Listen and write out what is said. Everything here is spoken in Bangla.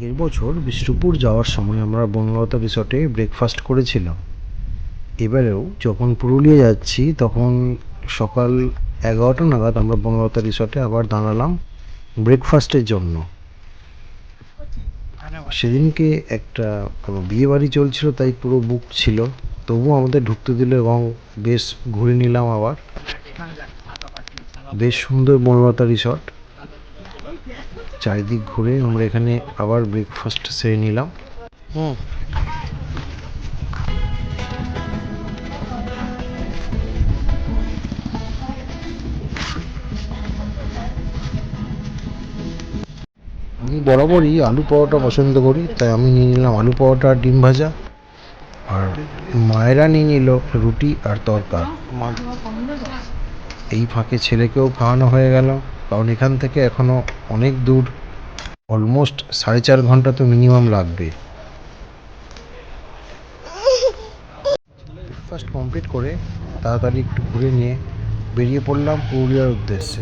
আগের বছর বিষ্ণুপুর যাওয়ার সময় আমরা বনলতা রিসর্টে ব্রেকফাস্ট করেছিলাম। এবারেও যখন পুরুলিয়া যাচ্ছি, তখন সকাল এগারোটা নাগাদ আমরা বনলতা রিসর্টে আবার দাঁড়ালাম ব্রেকফাস্টের জন্য। সেদিনকে একটা কোনো বিয়ে বাড়ি চলছিল, তাই পুরো বুক ছিল। তবুও আমাদের ঢুকতে দিল এবং বেশ ঘুরে নিলাম আবার। বেশ সুন্দর বনলতা রিসর্ট। চারিদিক ঘুরে আমরা এখানে আবার ব্রেকফাস্ট সেরে নিলাম। হুম। আমি বরাবরই আলু পরোটা পছন্দ করি তাই আমি নিয়ে নিলাম আলু পরোটা আর ডিম ভাজা। আর মায়েরা নিয়ে নিল রুটি আর তরকা এই ফাঁকে ছেলেকেও খাওয়ানো হয়ে গেল। কারণ এখান থেকে এখনও অনেক দূর অলমোস্ট সাড়ে চার ঘণ্টা তো মিনিমাম লাগবে। ব্রেকফাস্ট কমপ্লিট করে তাড়াতাড়ি একটু ঘুরে নিয়ে বেরিয়ে পড়লাম পুরুলিয়ার উদ্দেশ্যে।